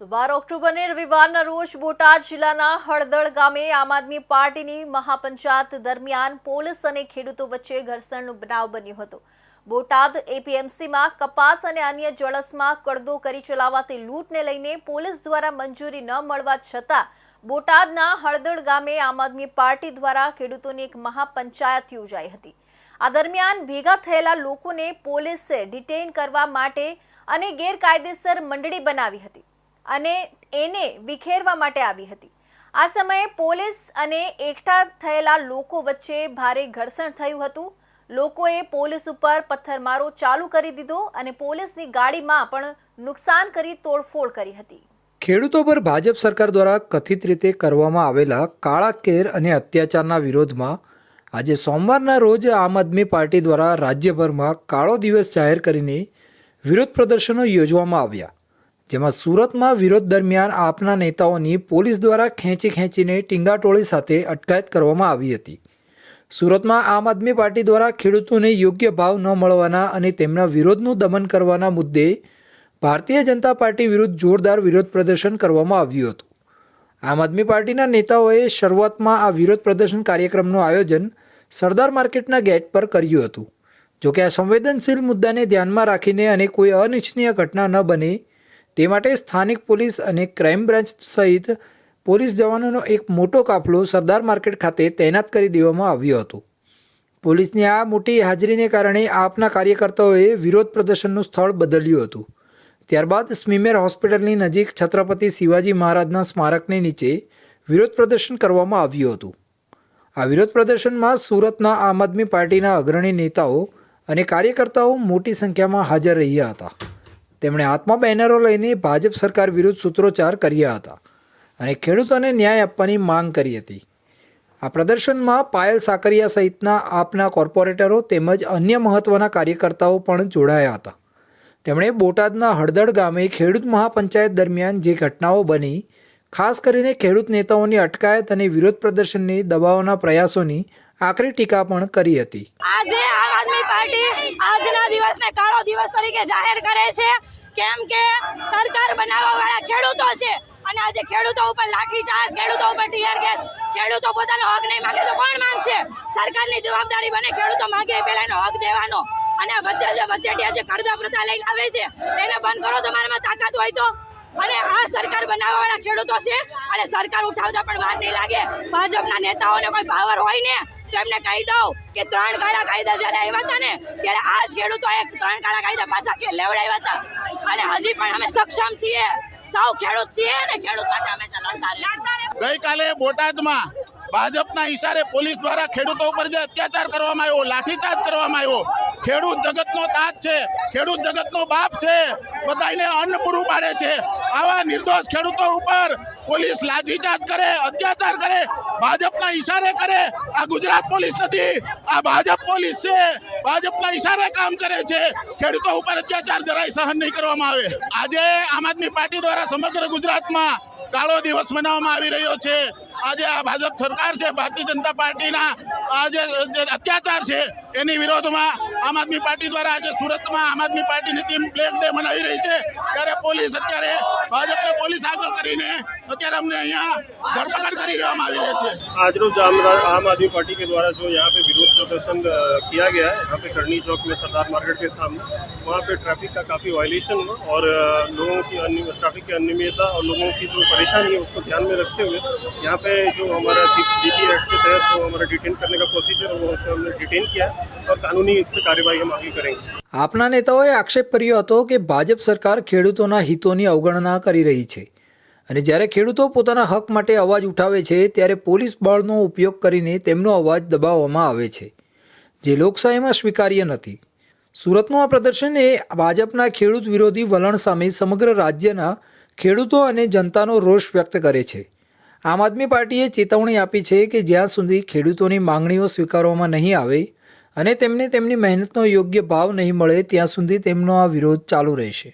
બાર ઓક્ટોબરને રવિવારના રોજ બોટાદ જિલ્લાના હળદળ ગામે આમ આદમી પાર્ટીની મહાપંચાયત દરમિયાન પોલીસ અને ખેડૂતો વચ્ચે ઘર્ષણનો બનાવ બન્યો હતો. બોટાદ એપીએમસીમાં કપાસ અને અન્ય જળસમાં કડદો કરી ચલાવાતી લૂંટને લઈને પોલીસ દ્વારા મંજૂરી ન મળવા છતાં બોટાદના હળદળ ગામે આમ આદમી પાર્ટી દ્વારા ખેડૂતોની એક મહાપંચાયત યોજાઈ હતી. આ દરમિયાન ભેગા થયેલા લોકોને પોલીસે ડિટેઇન કરવા માટે અને ગેરકાયદેસર મંડળી બનાવી હતી. અને એને વિખેરવા માટે આવી હતી. આ સમયે પોલીસ અને એકઠા થયેલા લોકો વચ્ચે ભારે ઘર્ષણ થયું હતું. લોકોએ પોલીસ ઉપર પથ્થરમારો ચાલુ કરી દીધો અને પોલીસની ગાડીમાં પણ નુકસાન કરી તોડફોડ કરી હતી. ખેડૂતો પર ભાજપ સરકાર દ્વારા કથિત રીતે કરવામાં આવેલા કાળા કેર અને અત્યાચારના વિરોધમાં આજે સોમવારના રોજ આમ આદમી પાર્ટી દ્વારા રાજ્યભરમાં કાળો દિવસ જાહેર કરીને વિરોધ પ્રદર્શનો યોજવામાં આવ્યા. જેમાં સુરતમાં વિરોધ દરમિયાન આપના નેતાઓની પોલીસ દ્વારા ખેંચી ખેંચીને ટીંગાટોળી સાથે અટકાયત કરવામાં આવી હતી. સુરતમાં આમ આદમી પાર્ટી દ્વારા ખેડૂતોને યોગ્ય ભાવ ન મળવાના અને તેમના વિરોધનું દમન કરવાના મુદ્દે ભારતીય જનતા પાર્ટી વિરુદ્ધ જોરદાર વિરોધ પ્રદર્શન કરવામાં આવ્યું હતું. આમ આદમી પાર્ટીના નેતાઓએ શરૂઆતમાં આ વિરોધ પ્રદર્શન કાર્યક્રમનું આયોજન સરદાર માર્કેટના ગેટ પર કર્યું હતું. જોકે આ સંવેદનશીલ મુદ્દાને ધ્યાનમાં રાખીને અને કોઈ અનિચ્છનીય ઘટના ન બને તે માટે સ્થાનિક પોલીસ અને ક્રાઇમ બ્રાન્ચ સહિત પોલીસ જવાનોનો એક મોટો કાફલો સરદાર માર્કેટ ખાતે તૈનાત કરી દેવામાં આવ્યો હતો. પોલીસની આ મોટી હાજરીને કારણે આપના કાર્યકર્તાઓએ વિરોધ પ્રદર્શનનું સ્થળ બદલ્યું હતું. ત્યારબાદ સ્મીમેર હોસ્પિટલની નજીક છત્રપતિ શિવાજી મહારાજના સ્મારકની નીચે વિરોધ પ્રદર્શન કરવામાં આવ્યું હતું. આ વિરોધ પ્રદર્શનમાં સુરતના આમ આદમી પાર્ટીના અગ્રણી નેતાઓ અને કાર્યકર્તાઓ મોટી સંખ્યામાં હાજર રહ્યા હતા. તેમણે હાથમાં બેનરો લઈને ભાજપ સરકાર વિરુદ્ધ સૂત્રોચ્ચાર કર્યા હતા અને ખેડૂતોને ન્યાય આપવાની માંગ કરી હતી. આ પ્રદર્શનમાં પાયલ સાકરિયા સહિતના આપના કોર્પોરેટરો તેમજ અન્ય મહત્ત્વના કાર્યકર્તાઓ પણ જોડાયા હતા. તેમણે બોટાદના હળદળ ગામે ખેડૂત મહાપંચાયત દરમિયાન જે ઘટનાઓ બની, ખાસ કરીને ખેડૂત નેતાઓની અટકાયત અને વિરોધ પ્રદર્શનની દબાવવાના પ્રયાસોની આકરી ટીકા પણ કરી હતી. આજે આદમી પાર્ટી આજના દિવસને કાળો દિવસ તરીકે જાહેર કરે છે. કેમ કે સરકાર બનાવવાવાળા ખેડૂતો છે. અને આજે ખેડૂતો ઉપર લાઠીચાર્જ ખેડૂતો ઉપર ટીયર ગેસ, ખેડૂતો પોતાનો હક નહીં માગે તો કોણ માંગશે? સરકારની જવાબદારી બને, ખેડૂતો માંગે પહેલા એનો હક દેવાનો. અને વચ્ચે જે વચેટિયા જે કરદા પ્રથા લઈને આવે છે, એને બંધ કરો, તમારામાં તાકાત હોય તો. અને આ સરકાર બનાવવા વાળા ખેડૂતો છે. અને સરકાર ઉઠાવતા પણ વાર નહીં લાગે. ભાજપના નેતાઓને કોઈ પાવર હોય ને, તો કહી દઉં કે ત્રણ કાળા કાયદા જ્યારે આવ્યા હતા ને, ત્યારે આ જ ખેડૂતોએ ત્રણ કાળા કાયદા પાછા કે લેવડાવ્યા હતા. અને હજી પણ અમે સક્ષમ છીએ. સાવ ખેડૂત છીએ અને ખેડૂત માટે હંમેશા લડતા ગઈકાલે બોટાદમાં ભાજપના ઈશારે પોલીસ દ્વારા ખેડૂતો ઉપર જે અત્યાચાર કરવામાં આવ્યો, લાઠીચાર્જ કરવામાં આવ્યો ખેડૂત જગતનો તાજ છે, ખેડૂત જગતનો બાપ છે બધાને અન્ન પૂરું પાડે છે. આવા નિર્દોષ ખેડૂતો ઉપર પોલીસ લાઠીચાર્જ કરે, અત્યાચાર કરે, ભાજપના ઈશારે કરે. આ ગુજરાત પોલીસ નથી, આ ભાજપ પોલીસ છે. ભાજપના ઈશારે કામ કરે છે. ખેડૂતો ઉપર અત્યાચાર જરાય સહન નહીં કરવામાં આવે. આજે આમ આદમી પાર્ટી દ્વારા સમગ્ર ગુજરાતમાં કાળો દિવસ મનાવવામાં આવી રહ્યો છે. આજે આ ભાજપ સરકાર છે ભારતીય જનતા પાર્ટીના આજે જે અત્યાચાર છે એની વિરોધમાં આમ આદમી પાર્ટી દ્વારા આજે સુરતમાં આમ આદમી પાર્ટીની ટીમ બ્લેક ડે મનાવી રહી છે ત્યારે પોલીસ અત્યારે ભાજપને પોલીસ આગળ કરીને અત્યારે અમને અહીંયા ધરપકડ કરી દેવામાં આવી રહી છે आज रोज आम आम आदमी पार्टी के द्वारा जो यहाँ पे विरोध प्रदर्शन अ, किया गया है यहाँ पे करनी चौक में सरदार मार्केट के सामने वहाँ पे ट्रैफिक का काफ़ी वायलेशन हुआ और अ, लोगों की अन्य ट्रैफिक की अनियमितता और लोगों की जो परेशानी है उसको ध्यान में रखते हुए यहाँ पे जो हमारा जी पी एक्ट के तहत जो हमारा डिटेन करने का प्रोसीजर है वो हमने डिटेन किया है और कानूनी इस पर कार्यवाही हम आगे करेंगे આપના નેતાઓએ આક્ષેપ કર્યો હતો કે ભાજપ સરકાર ખેડૂતોના હિતોની અવગણના કરી રહી છે અને જ્યારે ખેડૂતો પોતાના હક માટે અવાજ ઉઠાવે છે ત્યારે પોલીસ બળનો ઉપયોગ કરીને તેમનો અવાજ દબાવવામાં આવે છે જે લોકશાહીમાં સ્વીકાર્ય નથી સુરતનું આ પ્રદર્શન એ ભાજપના ખેડૂત વિરોધી વલણ સામે સમગ્ર રાજ્યના ખેડૂતો અને જનતાનો રોષ વ્યક્ત કરે છે આમ આદમી પાર્ટીએ ચેતવણી આપી છે કે જ્યાં સુધી ખેડૂતોની માંગણીઓ સ્વીકારવામાં નહીં આવે અને તેમને તેમની મહેનતનો યોગ્ય ભાવ નહીં મળે, ત્યાં સુધી તેમનો આ વિરોધ ચાલુ રહેશે.